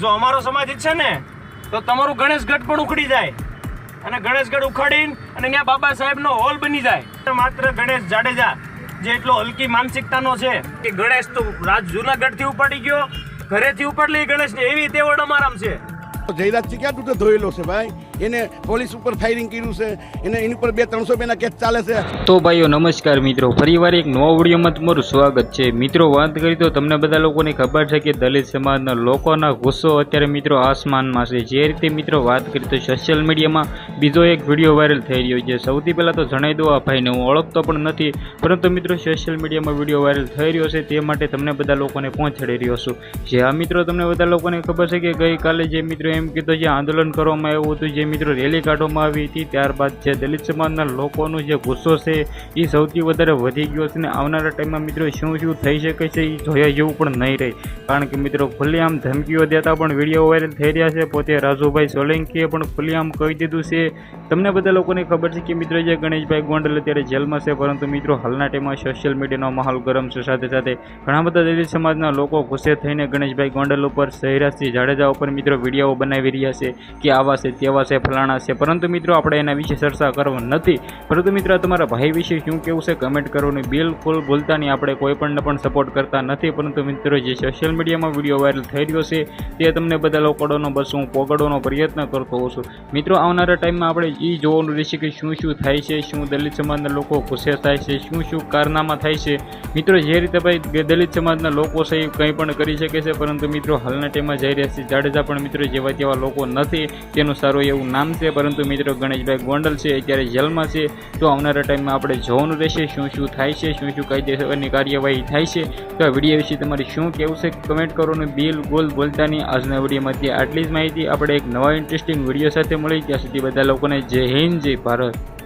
જો અમારો સમાજ ઈચ્છે ને, તો તમારું ગણેશગઢ પણ ઉખડી જાય. અને ગણેશગઢ ઉખાડીને અને ત્યાં બાબા સાહેબનો હોલ બની જાય. માત્ર ગણેશ જાડેજા, જે એટલો હલકી માનસિકતાનો છે, કે ગણેશ તો રાજ જુનાગઢથી ઉપાડી ગયો, ઘરેથી ઉપાડલી ગણેશને, એવી તેવડ અમારામ છે. જયરાજથી ક્યાં તૂટે ધોયેલો છે ભાઈ? એને પોલીસ ઉપર ફાયરિંગ કર્યું છે, એને એની ઉપર બે ત્રણસો બેના કેસ ચાલે છે. તો ભાઈઓ, નમસ્કાર મિત્રો. ફરીવાર એક નવા વિડીયોમાં તમારું સ્વાગત છે. મિત્રો, વાત કરી તો તમને બધા લોકોને ખબર છે કે દલિત સમાજના લોકોના ગુસ્સો અત્યારે મિત્રો આસમાનમાં છે. જે રીતે મિત્રો વાત કરી તો સોશિયલ મીડિયામાં બીજો એક વીડિયો વાયરલ થઈ રહ્યો છે. સૌથી પહેલાં તો જણાવી દો આ ભાઈને. હું ઓળખતો પણ નથી, પરંતુ મિત્રો સોશિયલ મીડિયામાં વીડિયો વાયરલ થઈ રહ્યો છે. તે માટે તમને બધા લોકોને પહોંચાડી રહ્યો છું. જે આ મિત્રો તમને બધા લોકોને ખબર છે કે ગઈકાલે જે મિત્રો એમ કીધું જે આંદોલન કરવામાં આવ્યું હતું, જે મિત્રો રેલી કાઢવામાં આવી હતી, ત્યારબાદ જે દલિત સમાજના લોકોનો જે ગુસ્સો છે, એ સૌથી વધારે વધી ગયો છે અને આવનારા ટાઈમમાં મિત્રો શું શું થઈ શકે છે, એ જોયા જેવું પણ નહીં રહે. કારણ કે મિત્રો ખુલ્લેઆમ ધમકીઓ દેતા પણ વીડિયો વાયરલ થઈ રહ્યા છે. પોતે રાજુભાઈ સોલંકીએ પણ ખુલ્લેઆમ કહી દીધું છે. તમને બધા લોકોને ખબર છે કે મિત્રો જે ગણેશભાઈ ગોંડલ અત્યારે જેલમાં છે, પરંતુ મિત્રો હાલના ટાઈમમાં સોશિયલ મીડિયાનો માહોલ ગરમ છે. સાથે સાથે ઘણા બધા દલિત સમાજના લોકો ગુસ્સે થઈને ગણેશભાઈ ગોંડલ ઉપર સહેરાજસિંહ જાડેજા ઉપર મિત્રો વીડિયો બનાવી રહ્યા છે કે આવા છે, તેવા છે, ફલાણા છે. પરંતુ મિત્રો, આપણે એના વિશે ચર્ચા કરવા નથી. પરંતુ મિત્રો તમારા ભાઈ વિશે શું કેવું છે? કમેન્ટ કરવાની બિલકુલ ભૂલતા નહીં. આપણે કોઈ પણને પણ સપોર્ટ કરતા નથી. પરંતુ મિત્રો, જે સોશિયલ મીડિયામાં વીડિયો વાયરલ થઈ રહ્યો છે, તે તમને બધા લોકોનો, બસ હું પોગડવાનો પ્રયત્ન કરતો હોઉં છું. મિત્રો, આવનારા ટાઈમમાં આપણે એ જોવાનું રહેશે કે શું શું થાય છે, શું દલિત સમાજના લોકો ગુસ્સે થાય છે, શું શું કારનામા થાય છે. મિત્રો, જે રીતે ભાઈ દલિત સમાજના લોકો છે, એ કંઈ પણ કરી શકે છે, પરંતુ મિત્રો, હાલના ટાઈમમાં જઈ રહ્યા છે જાડેજા, પણ મિત્રો, જેવા તેવા લોકો નથી. તેનું સારું એવું નામ છે, પરંતુ મિત્રો, ગણેશભાઈ ગોંડલ છે અત્યારે જેલમાં છે. તો આવનારા ટાઈમમાં આપણે જોવાનું રહેશે, શું શું થાય છે, શું શું કાયદેસરની કાર્યવાહી થાય છે. તો આ વીડિયો વિશે તમારે શું કહેવું છે, કમેન્ટ કરો અને બિલકુલ બોલતાની આજના વિડીયોમાંથી આટલી જ માહિતી. આપણે એક નવા ઇન્ટરેસ્ટિંગ વીડિયો સાથે મળી ત્યાં સુધી બધા લોકોને જય હિન્દ, જય ભારત.